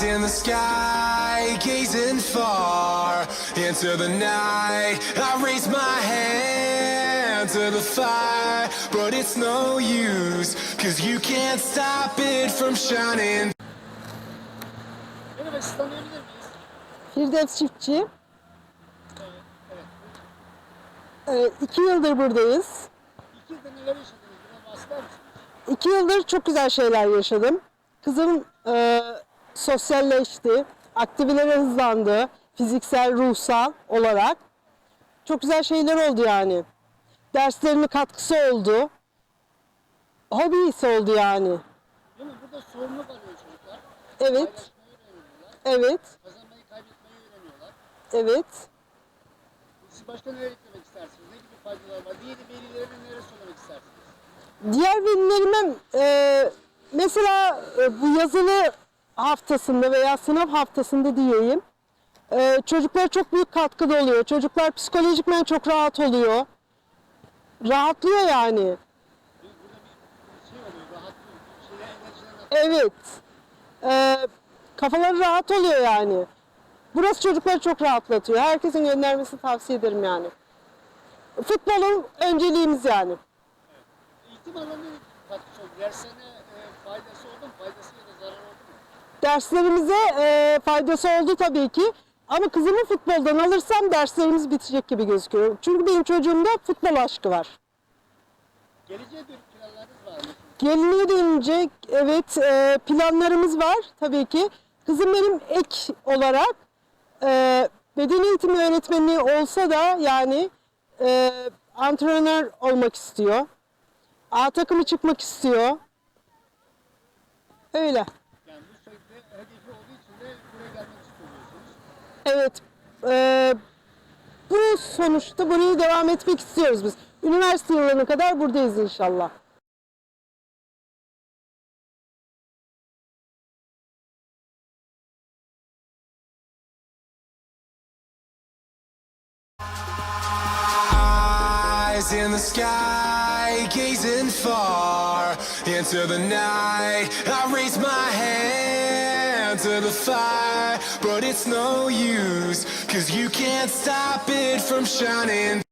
Eyes in the sky, gazing far into the night. I raise my hand to the fire, but it's no use, cause you can't stop it from shining. Merhaba siz tanıyabilir miyiz? Firdevs Çiftçi. Ee, iki yıldır buradayız. İki yılda neler yaşadınız? Biraz bahseder misiniz? İki yıldır çok güzel şeyler yaşadım. Kızım e, sosyalleşti, aktiviteleri hızlandı, fiziksel, ruhsal olarak. Çok güzel şeyler oldu yani. Derslerine katkısı oldu. Hobisi oldu yani. Değil mi? Burada sorumluluk alıyor çocuklar. Evet, evet, Kazanmayı kaybetmeyi öğreniyorlar. evet. Siz başka neler eklemek istersiniz? Ne gibi faydalar var? Diğer velilerine neler söylemek istersiniz? Diğer velilerime e, mesela e, bu yazılı haftasında veya sınav haftasında diyeyim e, çocuklara çok büyük katkıda oluyor. Çocuklar psikolojikmen çok rahat oluyor. Rahatlıyor yani. Evet. E, kafaları rahat oluyor yani. Burası çocukları çok rahatlatıyor. Herkesin göndermesini tavsiye ederim yani. Futbolun önceliğimiz yani. Eğitim alanına ne katkısı oldu? Derslerine e, faydası oldu mu? Faydası ya da zararı oldu mu? Derslerimize e, faydası oldu tabii ki. Ama kızımı futboldan alırsam derslerimiz bitecek gibi gözüküyor. Çünkü benim çocuğumda futbol aşkı var. Geleceğe dönük planlarınız var mı? Gelinliğe dönünce evet e, planlarımız var tabii ki. Kızım benim ek olarak e, beden eğitimi öğretmenliği olsa da yani e, antrenör olmak istiyor. A takımı çıkmak istiyor. Öyle. Evet. eee, bu sonuçta burayı devam etmek istiyoruz biz. Üniversite yıllarına kadar buradayız inşallah. İn the sky, gazing far into the night. I raise my hand to the fire, but it's no use, cause you can't stop it from shining.